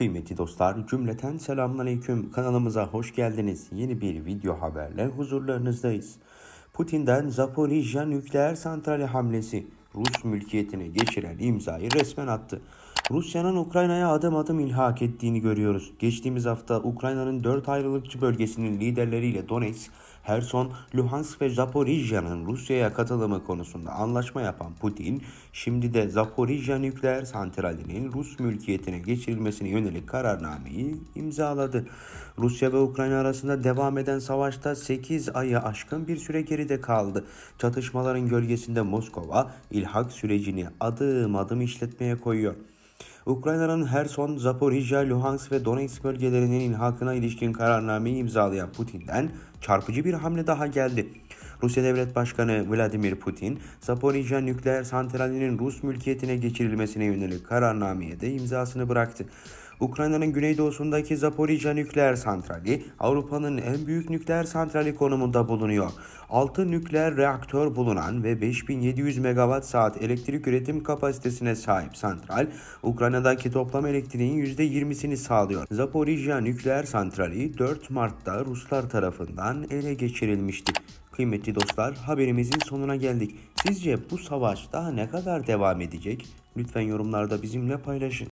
Kıymetli dostlar, cümleten selamünaleyküm. Kanalımıza hoş geldiniz. Yeni bir video haberle huzurlarınızdayız. Putin'den Zaporijya nükleer santrali hamlesi Rus mülkiyetine geçiren imzayı resmen attı. Rusya'nın Ukrayna'ya adım adım ilhak ettiğini görüyoruz. Geçtiğimiz hafta Ukrayna'nın dört ayrılıkçı bölgesinin liderleriyle Donetsk, Herson, Luhansk ve Zaporijya'nın Rusya'ya katılımı konusunda anlaşma yapan Putin, şimdi de Zaporijya nükleer santralinin Rus mülkiyetine geçirilmesine yönelik kararnameyi imzaladı. Rusya ve Ukrayna arasında devam eden savaşta 8 ayı aşkın bir süre geride kaldı. Çatışmaların gölgesinde Moskova ilhak sürecini adım adım işletmeye koyuyor. Ukrayna'nın Herson, Zaporijya, Luhansk ve Donetsk bölgelerinin ilhakına ilişkin kararnameyi imzalayan Putin'den çarpıcı bir hamle daha geldi. Rusya Devlet Başkanı Vladimir Putin, Zaporijya nükleer santralinin Rus mülkiyetine geçirilmesine yönelik kararnameye de imzasını bıraktı. Ukrayna'nın güneydoğusundaki Zaporijya nükleer santrali Avrupa'nın en büyük nükleer santrali konumunda bulunuyor. 6 nükleer reaktör bulunan ve 5700 megawatt saat elektrik üretim kapasitesine sahip santral, Ukrayna'daki toplam elektriğin %20'sini sağlıyor. Zaporijya nükleer santrali 4 Mart'ta Ruslar tarafından ele geçirilmişti. Kıymetli dostlar haberimizin sonuna geldik. Sizce bu savaş daha ne kadar devam edecek? Lütfen yorumlarda bizimle paylaşın.